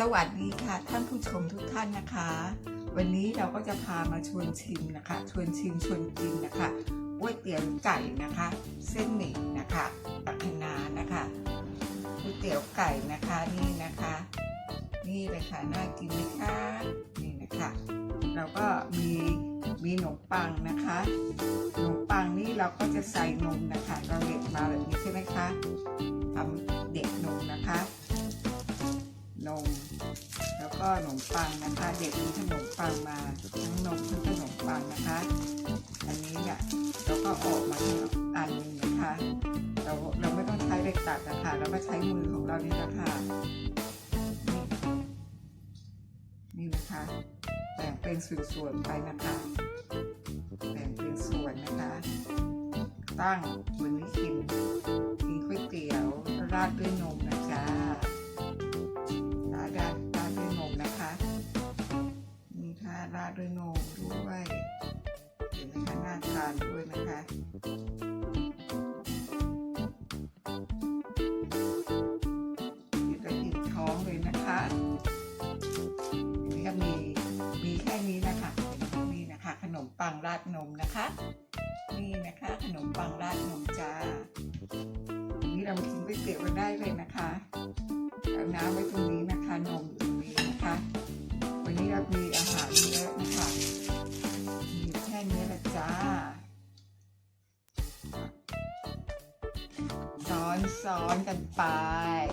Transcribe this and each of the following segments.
สวัสดีค่ะท่านผู้ชมทุกท่านนะคะ วันนี้เราก็จะพามาชวนชิมนะคะ ชวนชิมชวนกินนะคะก๋วยเตี๋ยวไก่นะคะ เส้นหมี่นะคะปักนานะคะก๋วยเตี๋ยวไก่นะคะนี่นะคะ นี่เลยค่ะน่ากินไหมคะนี่นะคะแล้วก็มีมีขนมปังนะคะขนมปังนี่เราก็จะใส่นมนะคะ เราเด็ดมาแบบนี้ใช่ไหมคะทำเด็กนมนะคะ นม แล้วก็ขนมปังนะคะ เด็กมีขนมปังมาทั้งนมทั้งขนมปังนะคะ อันนี้เนี่ยเราก็ออกมาทั้งอันนึงนะคะ เราเราไม่ต้องใช้เหล็กตัดนะคะ เราก็ใช้มือของเรานี่นะคะนี่นะคะแบ่งเป็นส่วนๆไปนะคะแบ่งเป็นส่วนนะคะ ตั้งวันนี้กินกินก๋วยเตี๋ยวราดด้วยนม ค่ะราดด้วยนมด้วยเห็นไหมคะน่าทานด้วยนะคะกินแล้วอิ่มท้องเลยนะคะนี่ก็มีมีแค่นี้นะคะนี่นะคะ ขนมปังราดนมนะคะ นี่นะคะขนมปังราดนมจ้านนี้เรามากินก๋วยเตี๋ยวกันได้เลยนะคะเอาน้ำไว้ตรงนี้นะคะนมอยู่ตรงนี้นะคะ วันนี้เรามีอาหารเยอะนะคะมีแค่นี้ละจ้า ซ้อนซ้อนกันไป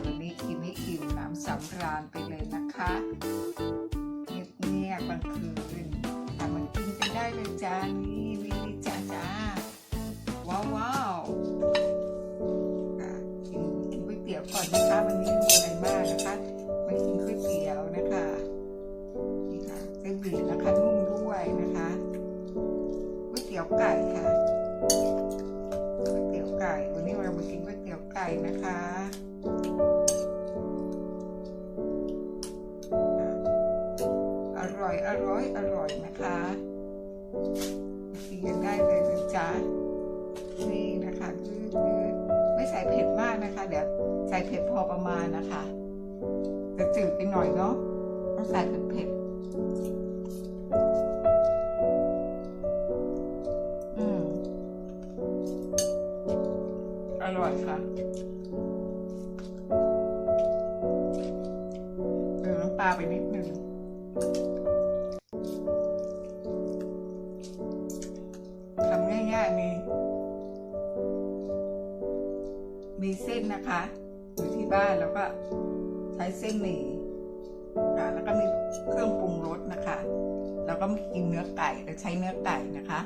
วันนี้กินให้อิ่มน้ำสำราญไปเลยนะคะเงียบเงียบๆกลางคืนทำมันกินกันได้เลยจ้านี่นี่นี่จ้าจ้าว้าวว้าว เส้นหมี่นะคะนุ่มด้วยนะคะก๋วยเตี๋ยวไก่ค่ะก๋วยเตี๋ยวไก่ วันนี้เรามากินก๋วยเตี๋ยวไก่นะคะอร่อยอร่อยอร่อยนะคะกินกันได้เลยนะจ๊ะนี่นะคะคือคือไม่ใส่เผ็ดมากนะคะ เดี๋ยวใส่เผ็ดพอประมาณนะคะจะจืดไปหน่อยเนาะต้องใส่เผ็ดเผ็ด ร่อยค่ะเติมน้ำปลาไปนิดนึงทำง่ายๆมีมีเส้นนะคะอยู่ที่บ้านแล้วก็ใช้เส้นหมี่ค่ะแล้วก็มีเครื่องปรุงรสนะคะ แล้วก็มีกินเนื้อไก่เราใช้เนื้อไก่นะคะ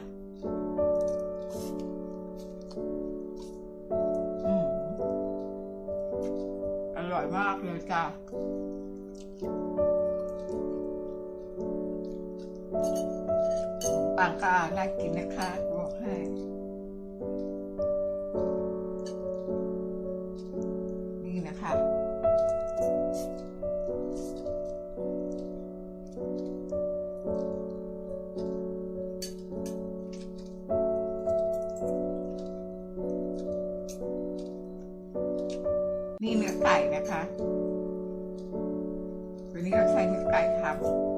ร่อยมากเลยจ้ะปังก็น่ากินนะคะบอกให้ วันนี้เร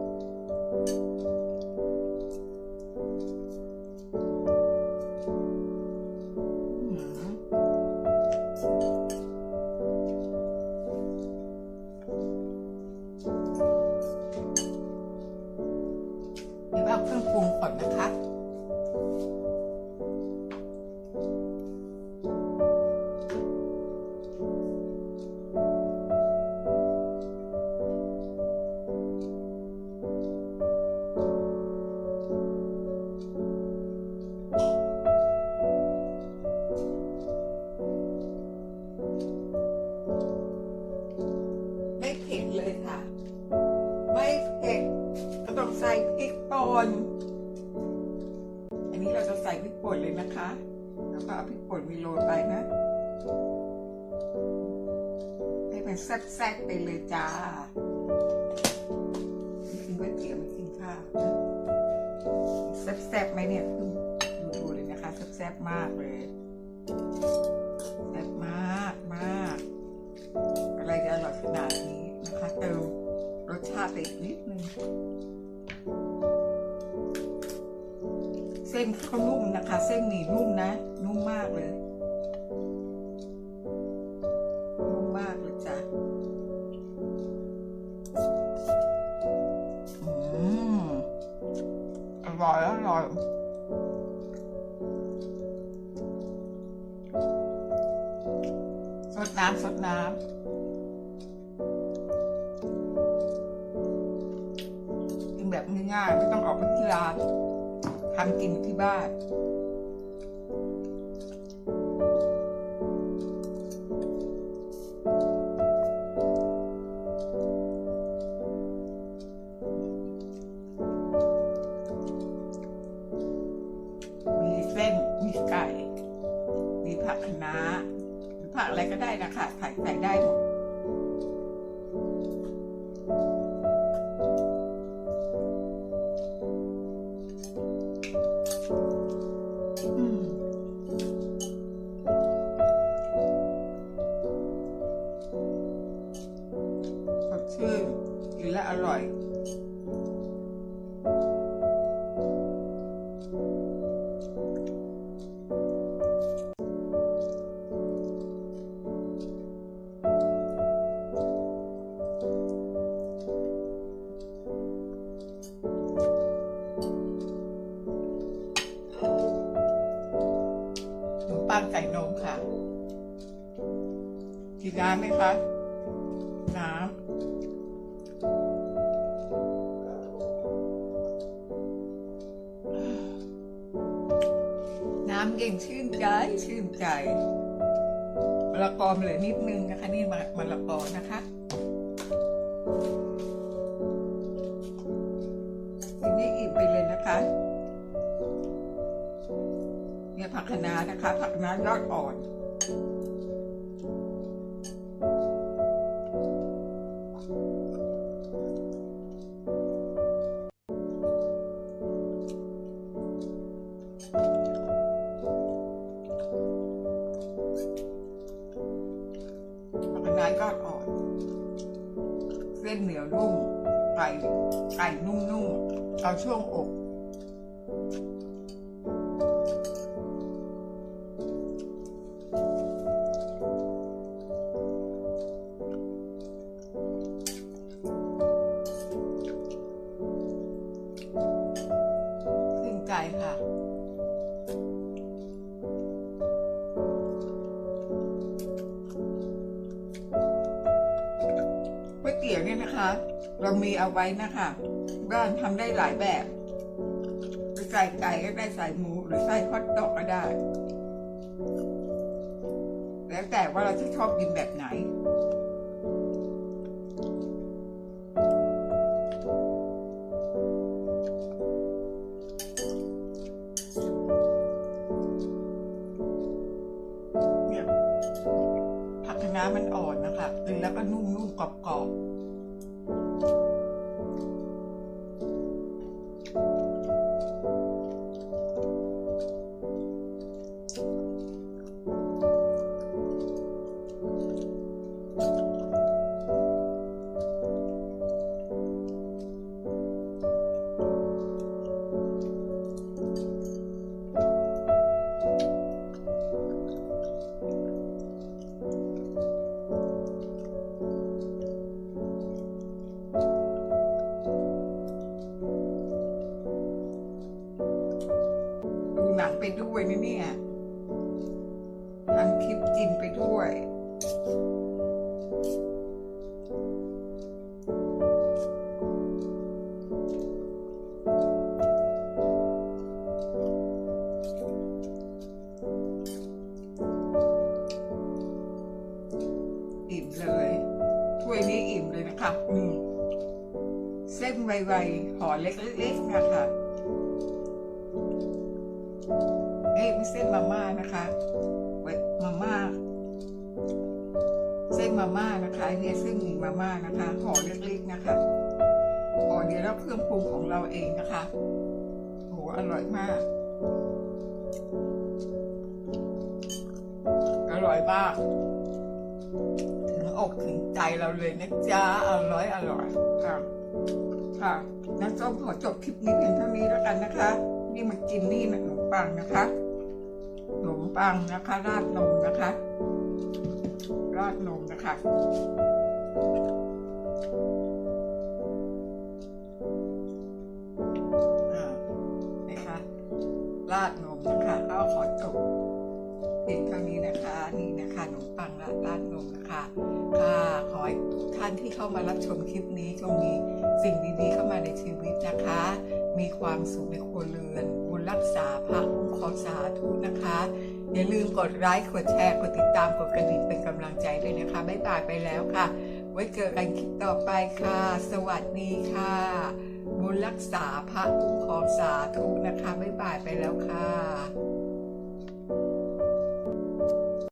แซ่บๆไหมเนี่ยดูดูเลยนะคะแซ่บๆมากเลยแซ่บมากมาก อะไรจะอร่อยขนาดนี้นะคะเติมรสชาติไปอีกนิดนึงเส้นเขานุ่มนะคะ เส้นหมี่นุ่มนะ นุ่มมากเลย สดน้ำสดน้ำกินแบบง่ายๆไม่ต้องออกไปที่ร้านทำกินที่บ้านมีเส้นมีไก่ มีผักคะน้า ผักอะไรก็ได้นะคะใส่ใส่ได้หมด กินน้ำไหมคะ น้ำ น้ำเย็นชื่นใจ ชื่นใจมะละกอมเหลือนิดนึงนะคะ นี่มะมะละกอนะคะทีนี้อิ่มไปเลยนะคะ เนี่ยผักคะน้านะคะ ผักคะน้ายอดอ่อน ยวนุ่มไก่ไก่นุ่มๆเอาช่วงอก ยเตี๋ยวเนี่ยนะคะ เรามีเอาไว้นะคะบ้านทำได้หลายแบบใส่ไก่ก็ได้ใส่หมูหรือใส่ฮอทดอกก็ได้ แล้วแต่ว่าเราจะชอบกินแบบไหน นะคะเอ้ยไม่เส้นมาม่านะคะไว้มาม่า เส้นมาม่านะคะเนี่ยเส้นหมี่มาม่านะคะห่อเล็กๆนะคะห่อเดียวแล้วเครื่องปรุงของเราเองนะคะโหอร่อยมาก อร่อยมากถึงอกถึงใจเราเลยนะจ๊ะอร่อยอร่อยค่ะ ค่ะน้ำส้มขอจบคลิปนี้เพียงเท่านี้แล้วกันนะคะ นี่มากินนี่นะขนมปังนะคะขนมปังนะคะ ราดนมนะคะ ราดนมนะคะอ่านี่ค่ะราดนมนะคะก็ขอจบเพียงเท่านี้นะคะ นี่นะคะขนมปังราดราดนมนะคะ ค่ะขอให้ทุกท่านที่เข้ามารับชมคลิปนี้จงมี สิ่งดีๆเข้ามาในชีวิตนะคะ มีความสุขในครัวเรือน บุญรักษาพระคุ้มครองสาธุนะคะ อย่าลืมกดไลค์กดแชร์กดติดตามกดกระดิ่งเป็นกำลังใจด้วยนะคะบ๊ายบายไปแล้วค่ะ ไว้เจอกันคลิปต่อไปค่ะ สวัสดีค่ะ บุญรักษาพระคุ้มครองสาธุนะคะบ๊ายบายไปแล้วค่ะ